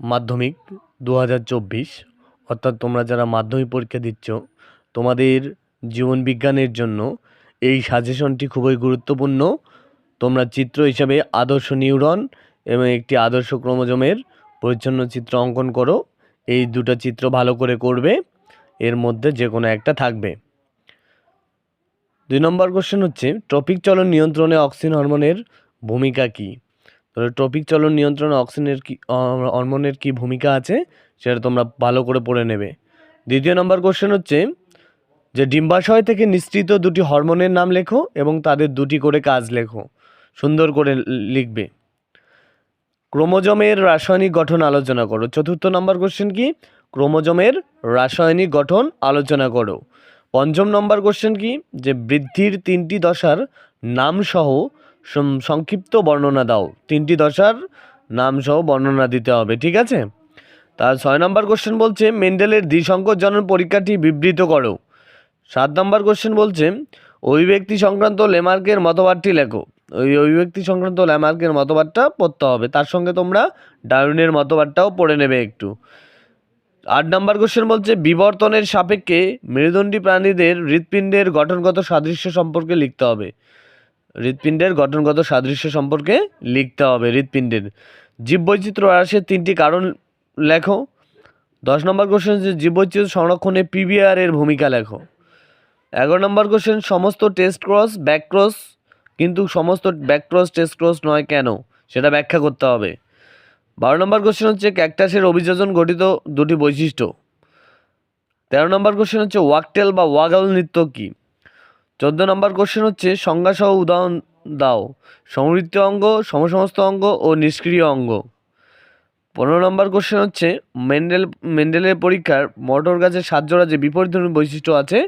মাধ্যমিক দু হাজার চব্বিশ, অর্থাৎ তোমরা যারা মাধ্যমিক পরীক্ষা দিচ্ছ, তোমাদের জীবন বিজ্ঞানের জন্য এই সাজেশনটি খুবই গুরুত্বপূর্ণ। তোমরা চিত্র হিসাবে আদর্শ নিউরন এবং একটি আদর্শ ক্রোমোজোমের পরিচ্ছন্ন চিত্র অঙ্কন করো। এই দুটো চিত্র ভালো করে করবে, এর মধ্যে যে কোনো একটা থাকবে। দুই নম্বর কোশ্চেন হচ্ছে ট্রপিক চলন নিয়ন্ত্রণে অক্সিন হরমোনের ভূমিকা কী? তাহলে ট্রপিক চলন নিয়ন্ত্রণ অক্সিনের কি হরমোনের কী ভূমিকা আছে, সেটা তোমরা ভালো করে পড়ে নেবে। দ্বিতীয় নম্বর কোশ্চেন হচ্ছে, যে ডিম্বাশয় থেকে নিঃসৃত দুটি হরমোনের নাম লেখো এবং তাদের দুটি করে কাজ লেখো। সুন্দর করে লিখবে। ক্রোমোজোমের রাসায়নিক গঠন আলোচনা করো। চতুর্থ নম্বর কোশ্চেন কি? ক্রোমোজমের রাসায়নিক গঠন আলোচনা করো। পঞ্চম নম্বর কোশ্চেন কি? যে বৃদ্ধির তিনটি দশার নামসহ সংক্ষিপ্ত বর্ণনা দাও। তিনটি দশার নামসহ বর্ণনা দিতে হবে, ঠিক আছে? তার ছয় নম্বর কোশ্চেন বলছে, মেন্ডেলের দ্বিসংকর জনন পরীক্ষাটি বিবৃত করো। সাত নম্বর কোশ্চেন বলছে, অভিব্যক্তি সংক্রান্ত লেমার্কের মতবাদটি লেখো। ওই অভিব্যক্তি সংক্রান্ত ল্যামার্কের মতবাদটা পড়তে হবে। তার সঙ্গে তোমরা ডারউইনের মতবাদটাও পড়ে নেবে একটু। আট নম্বর কোশ্চেন বলছে, বিবর্তনের সাপেক্ষে মেরুদণ্ডী প্রাণীদের হৃৎপিণ্ডের গঠনগত সাদৃশ্য সম্পর্কে লিখতে হবে। হৃৎপিণ্ডের গঠনগত সাদৃশ্য সম্পর্কে লিখতে হবে হৃৎপিণ্ডের। জীববৈচিত্র্য হ্রাসের তিনটি কারণ লেখো। দশ নম্বর কোশ্চেন হচ্ছে জীববৈচিত্র্য সংরক্ষণে পিবিআর এর ভূমিকা লেখো। এগারো নম্বর কোশ্চেন সমস্ত টেস্ট ক্রস ব্যাক ক্রস কিন্তু সমস্ত ব্যাক ক্রস টেস্ট ক্রস নয় কেন? সেটা ব্যাখ্যা করতে হবে। বারো নম্বর কোশ্চেন হচ্ছে ক্যাকটাসের অভিযোজন গঠিত দুটি বৈশিষ্ট্য। তেরো নম্বর কোশ্চেন হচ্ছে ওয়াকটেল বা ওয়াগল নৃত্য কী? চোদ্দ নম্বর কোশ্চেন হচ্ছে, সংজ্ঞাসহ উদাহরণ দাও। সমৃদ্ধ অঙ্গ, সমসমস্ত অঙ্গ ও নিষ্ক্রিয় অঙ্গ। পনেরো নম্বর কোশ্চেন হচ্ছে, মেন্ডেল, মেন্ডেলের পরীক্ষার মটর গাছের সাত জোড়া যে বিপরীতধর্মী বৈশিষ্ট্য আছে,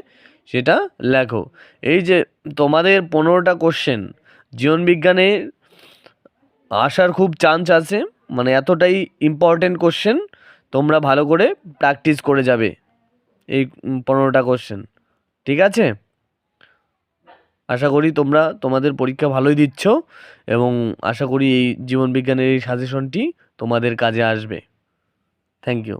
সেটা লেখো। এই যে তোমাদের পনেরোটা কোশ্চেন জীবনবিজ্ঞানে আসার খুব চান্স আছে মানে এতটাই ইম্পর্টেন্ট কোশ্চেন তোমরা ভালো করে প্র্যাকটিস করে যাবে এই পনেরোটা কোশ্চেন ঠিক আছে? আশা করি তোমরা তোমাদের পরীক্ষা ভালোই দিচ্ছ এবং আশা করি এই জীবনবিজ্ঞানের এই সাজেশনটি তোমাদের কাজে আসবে। Thank you